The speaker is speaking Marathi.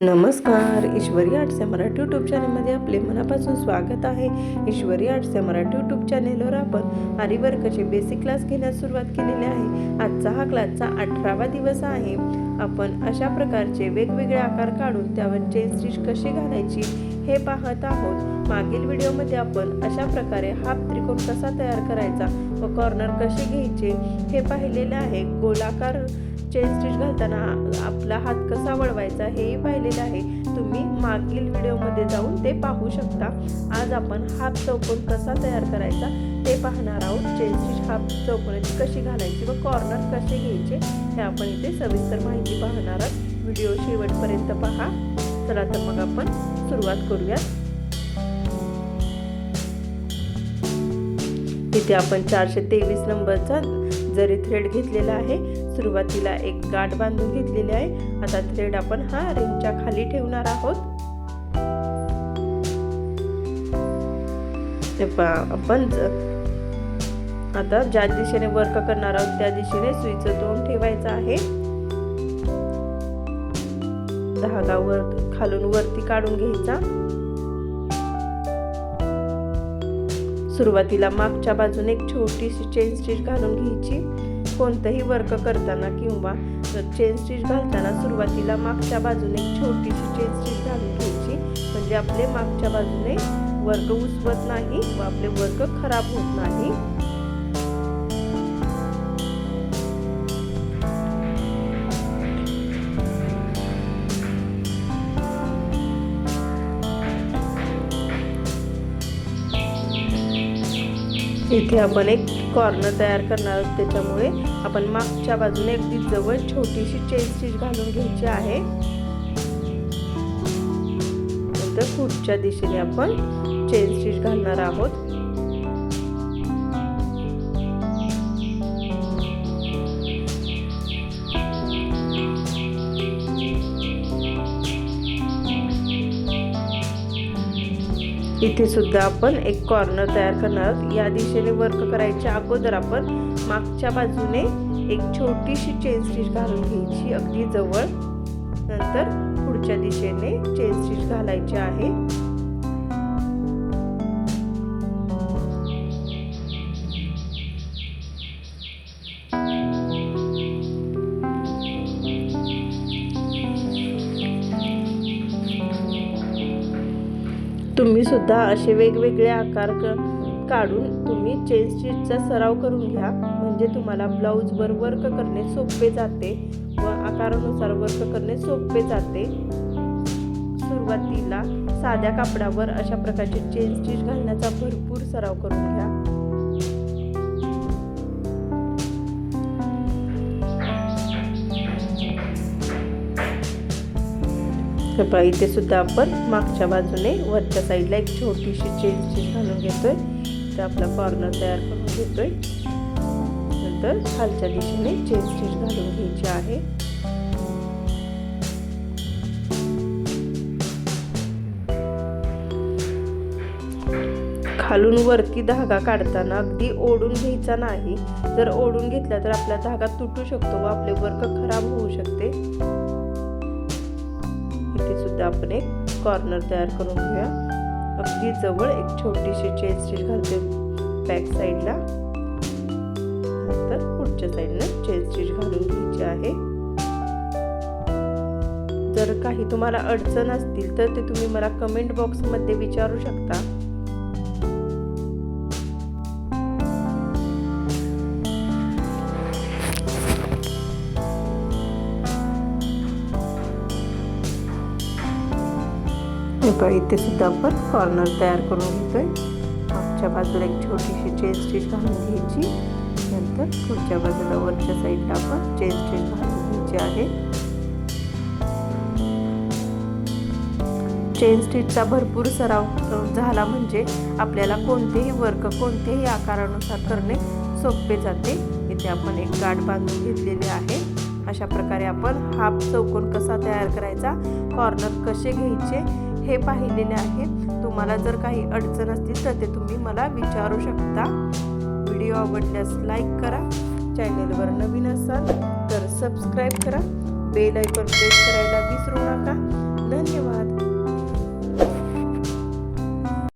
नमस्कार ईश्वरी आर्ट्स या मराठी यूट्यूब चॅनलमध्ये आपले मनापासून स्वागत आहे. ईश्वरी आर्ट्स या मराठी यूट्यूब चॅनेलवर आपण आरीवर्कचे बेसिक क्लास घेण्यास सुरुवात केलेली आहे. आजचा हा क्लासचा अठरावा दिवस आहे. आपण अशा प्रकारचे वेगवेगळे आकार काढून त्यावर चेन स्टिच कशी घालायची हे पाहत आहोत. मागील व्हिडिओमध्ये आपण अशा प्रकारे हाफ त्रिकोण कसा तयार करायचा व कॉर्नर कसे घ्यायचे हे पाहिलेले आहे. गोलाकार चेन स्टिच घालताना आपला हात कसा वळवायचा हेही पाहिलेलं आहे. तुम्ही मागील व्हिडिओमध्ये जाऊन ते पाहू शकता. आज आपण हाफ चौकोन कसा तयार करायचा ते पाहणार आहोत. चेन स्टिच हाफ चौकोनाची कशी घालायची व कॉर्नर कसे घ्यायचे हे आपण इथे सविस्तर माहिती पाहणार आहोत. व्हिडिओ शेवटपर्यंत पहा. चला तर मग आपण सुरुवात करूया. इथे आपण चारशे तेवीस नंबरचा जरी थ्रेड घेतलेला आहे सुरुवातीला एक गाठ बांधून घेतलेली आहे. आता थ्रेड आपण हा रिंगच्या खाली ठेवणार आहोत. आपण आता ज्या दिशेने वर्क करणार आहोत त्या दिशेने सुईचं तोंड ठेवायचं आहे. धागा वर खालून वरती काढून घ्यायचा. सुरुवातीला मागच्या बाजूने एक छोटीशी चेन स्टिच घालून घ्यायची. कोणतंही वर्क करताना किंवा चेन स्टिच घालताना सुरुवातीला मागच्या बाजूने एक छोटीशी चेन स्टिच घालून घ्यायची. म्हणजे आपले मागच्या बाजूने वर्क उसवत नाही व आपले वर्क खराब होत नाही. इथे आपण एक कॉर्नर तयार करणार आहोत. त्याच्यामुळे आपण मागच्या बाजूने अगदी जवळ छोटीशी चेन स्टिच घालून घ्यायची आहे. नंतर पुढच्या दिशेने आपण चेन स्टिच घालणार आहोत. इथे सुद्धा आपण एक कॉर्नर तयार करणार आहोत. या दिशेने वर्क करायच्या अगोदर आपण मागच्या बाजूने एक छोटीशी चेन स्टिच घालून घ्यायची अगदी जवळ. नंतर पुढच्या दिशेने चेन स्टिच घालायची आहे. तुम्ही सुद्धा असे वेगवेगळे आकार काढून तुम्ही चेन स्टिचचा सराव करून घ्या. म्हणजे तुम्हाला ब्लाऊजवर वर्क करणे सोपे जाते व आकारानुसार वर्क करणे सोपे जाते. सुरुवातीला साध्या कापडावर अशा प्रकारचे चेन स्टिच घालण्याचा भरपूर सराव करून घ्या. पहा इथे सुद्धा आपण मागच्या बाजूने वरच्या साईडला एक छोटीशी चेन घालून घेतोय. तर आपला कॉर्नर तयार करून घेतोय. नंतर खालच्या दिशेने चेन स्टिच घालून घ्यायची आहे. खालून वरती धागा काढताना अगदी ओढून घ्यायचा नाही. जर ओढून घेतला तर आपला धागा तुटू शकतो व आपले वर्क खराब होऊ शकते. इथे सुद्धा आपण एक कॉर्नर तयार करून घेऊया. अगदी जवळ एक छोटीशी चेन स्टिच घालते बॅक साईडला नंतर पुढच्या साईडला चेन स्टिच घालून घ्यायची आहे. जर काही तुम्हाला अडचण असतील तर ते तुम्ही मला कमेंट बॉक्समध्ये विचारू शकता. बघा इथे सुद्धा आपण कॉर्नर तयार करून घेतोय. मागच्या बाजूला एक छोटीशी चेन स्टिच घालून घ्यायची. नंतर पुढच्या बाजूला वरच्या साईडला आपण चेन स्टिच घालून घ्यायची आहे. चेन स्टिचचा भरपूर सराव झाला म्हणजे आपल्याला कोणतेही वर्क कोणतेही आकारानुसार करणे सोपे जाते. इथे आपण एक गाठ बांधून घेतलेली आहे. अशा प्रकारे आपण हाफ चौकोन कसा तयार करायचा कॉर्नर कसे घ्यायचे हे पाहिलेले आहे. तुम्हाला जर काही अडचण असतील तर ते तुम्ही मला विचारू शकता. व्हिडिओ आवडल्यास लाईक करा. चॅनेलवर नवीन असाल तर सबस्क्राईब करा. बेल आयकॉन प्रेस करायला विसरू नका. धन्यवाद.